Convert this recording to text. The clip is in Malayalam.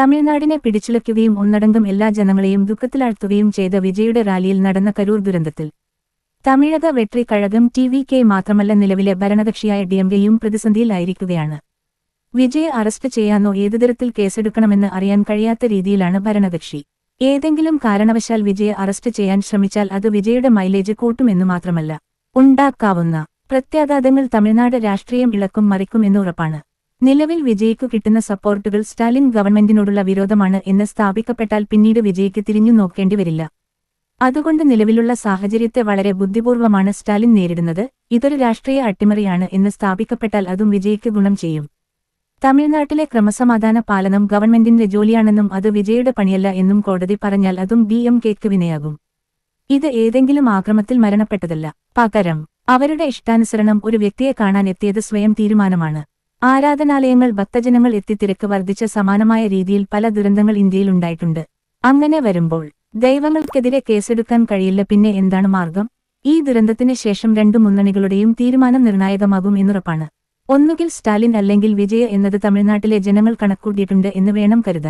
തമിഴ്നാടിനെ പിടിച്ചുലയ്ക്കുകയും ഒന്നടങ്കം എല്ലാ ജനങ്ങളെയും ദുഃഖത്തിലാഴ്ത്തുകയും ചെയ്ത വിജയുടെ റാലിയിൽ നടന്ന കരൂർ ദുരന്തത്തിൽ. Tamilaga Vettri Kazhagam T V K മാത്രമല്ല നിലവിലെ ഭരണകക്ഷിയായ ഡി എം കെയും പ്രതിസന്ധിയിലായിരിക്കുകയാണ്. വിജയെ അറസ്റ്റ് ചെയ്യാനോ ഏതു തരത്തിൽ കേസെടുക്കണമെന്ന് അറിയാൻ കഴിയാത്ത രീതിയിലാണ് ഭരണകക്ഷി. ഏതെങ്കിലും കാരണവശാൽ വിജയെ അറസ്റ്റ് ചെയ്യാൻ ശ്രമിച്ചാൽ അത് വിജയുടെ മൈലേജ് കൂട്ടുമെന്നു മാത്രമല്ല ഉണ്ടാക്കാവുന്ന പ്രത്യാഘാതങ്ങൾ തമിഴ്നാട് രാഷ്ട്രീയം ഇളക്കും മറിക്കും എന്നുറപ്പാണ് നിലവിൽ വിജയ്ക്കു കിട്ടുന്ന സപ്പോർട്ടുകൾ സ്റ്റാലിൻ ഗവൺമെന്റിനോടുള്ള വിരോധമാണ് എന്ന് സ്ഥാപിക്കപ്പെട്ടാൽ പിന്നീട് വിജയ്ക്ക് തിരിഞ്ഞു നോക്കേണ്ടി വരില്ല. അതുകൊണ്ട് നിലവിലുള്ള സാഹചര്യത്തെ വളരെ ബുദ്ധിപൂർവമാണ് സ്റ്റാലിൻ നേരിടുന്നത്. ഇതൊരു രാഷ്ട്രീയ അട്ടിമറിയാണ് എന്ന് സ്ഥാപിക്കപ്പെട്ടാൽ അതും വിജയ്ക്ക് ഗുണം ചെയ്യും. തമിഴ്നാട്ടിലെ ക്രമസമാധാന പാലനം ഗവൺമെന്റിന്റെ ജോലിയാണെന്നും അത് വിജയുടെ പണിയല്ല എന്നും കോടതി പറഞ്ഞാൽ അതും ബി എം കെക്ക് വിനയാകും. ഇത് ഏതെങ്കിലും ആക്രമത്തിൽ മരണപ്പെട്ടതല്ല. പകരം അവരുടെ ഇഷ്ടാനുസരണം ഒരു വ്യക്തിയെ കാണാൻ എത്തിയത് സ്വയം തീരുമാനമാണ്. ആരാധനാലയങ്ങൾ ഭക്തജനങ്ങൾ എത്തിത്തിരക്ക് വർദ്ധിച്ച സമാനമായ രീതിയിൽ പല ദുരന്തങ്ങൾ ഇന്ത്യയിൽ ഉണ്ടായിട്ടുണ്ട്. അങ്ങനെ വരുമ്പോൾ ദൈവങ്ങൾക്കെതിരെ കേസെടുക്കാൻ കഴിയില്ല പിന്നെ എന്താണ് മാർഗം? ഈ ദുരന്തത്തിന് ശേഷം രണ്ടു മുന്നണികളുടെയും തീരുമാനം നിർണായകമാകും എന്നുറപ്പാണ്. ഒന്നുകിൽ സ്റ്റാലിൻ അല്ലെങ്കിൽ വിജയ എന്നത് തമിഴ്നാട്ടിലെ ജനങ്ങൾ കണക്കൂട്ടിയിട്ടുണ്ട് എന്ന് വേണം കരുതാൻ.